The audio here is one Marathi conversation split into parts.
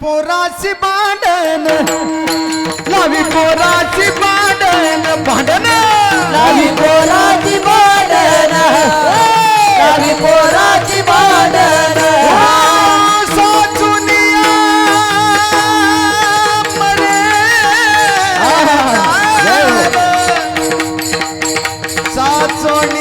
पोराची बांडन लावी पोराची बांडन बांडन लावी पोराची बांडन लावी पोराची बांडन भांडण साचोनी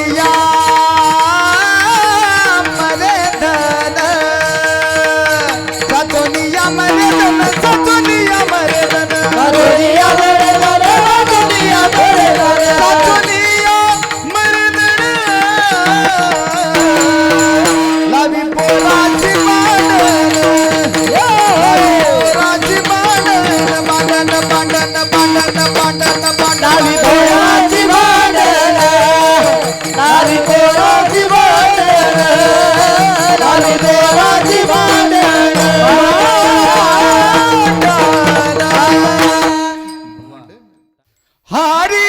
হারি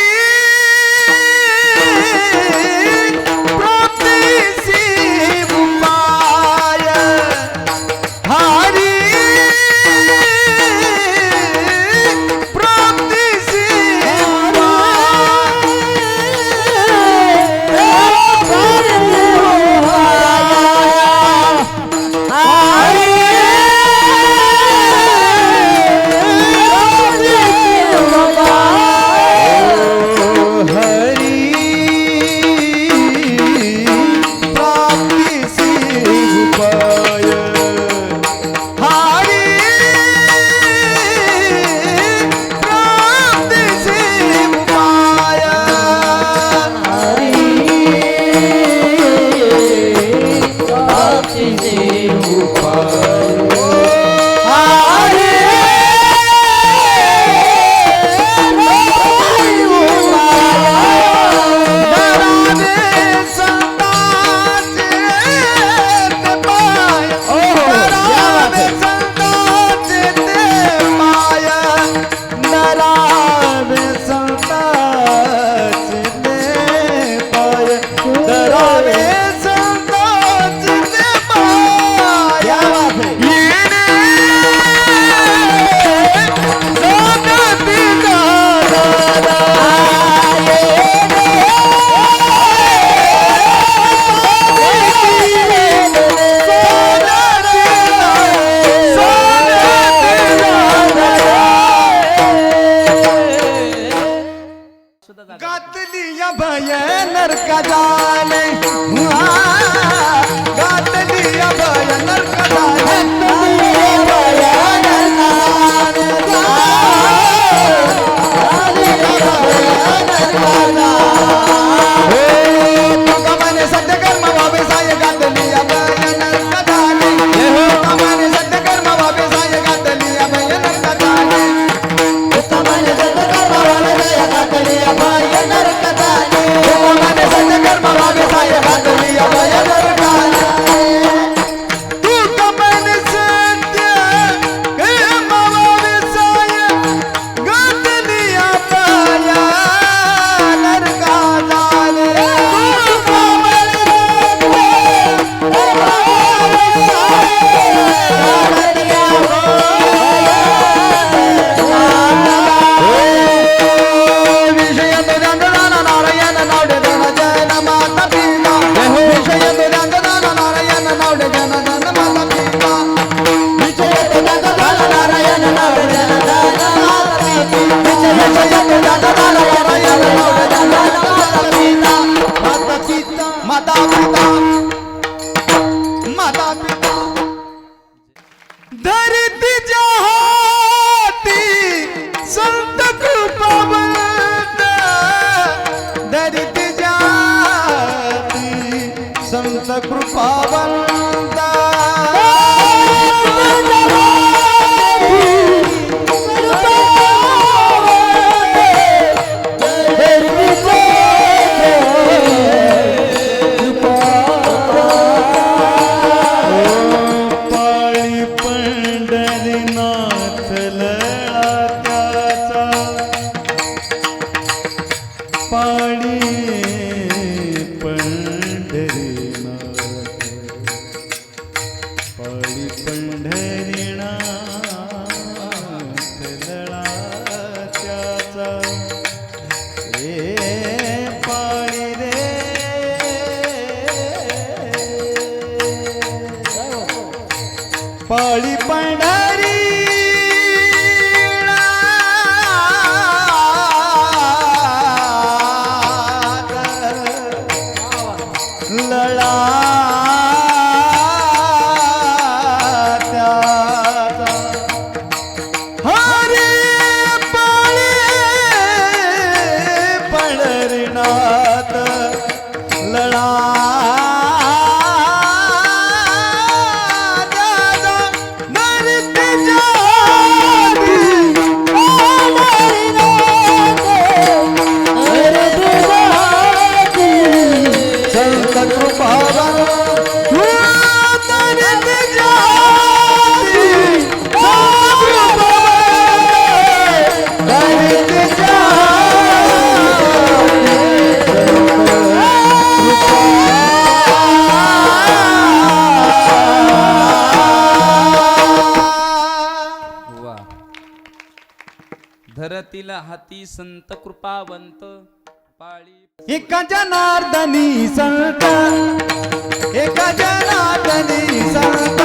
नरका हुआ Baba! love. दिला हाती संत कृपावंत. पाळी एका जनार्दनी संत एका जनार्दनी संत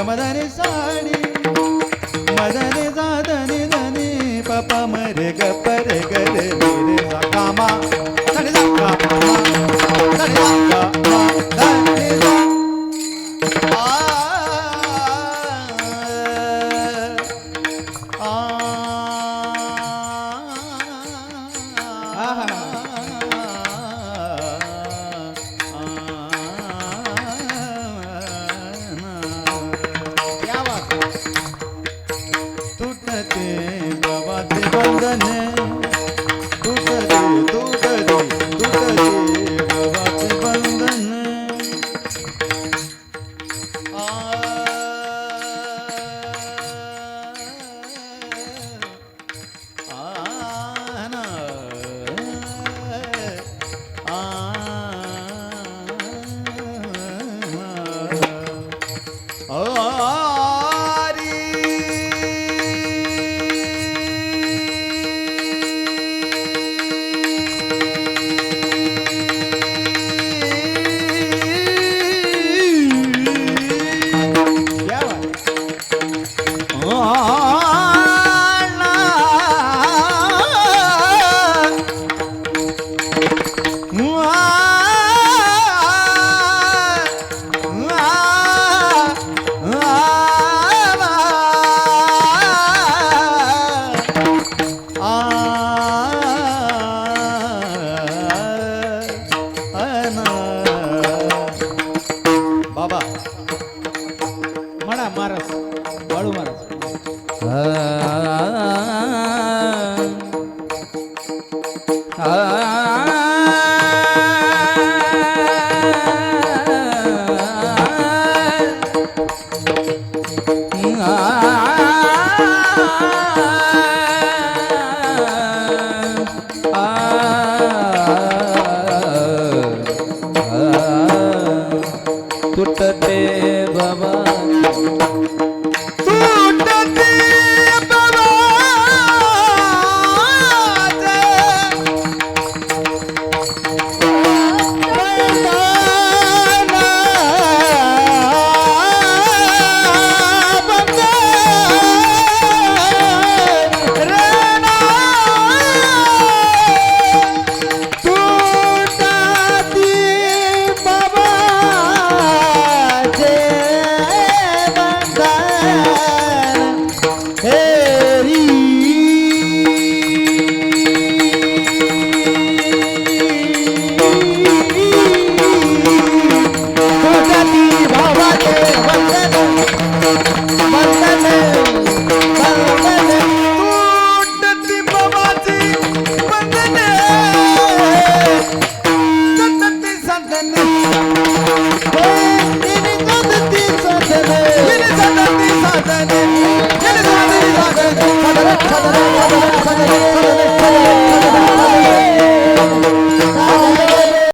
గమదని సాడి మదని దాదని దని పప మరి గప్ప రే గరే రే కామా సరి కామా సరి కామా ते बाबा ते बंधन तुटते तुटते तुटते बाबा ते बंधन आ आ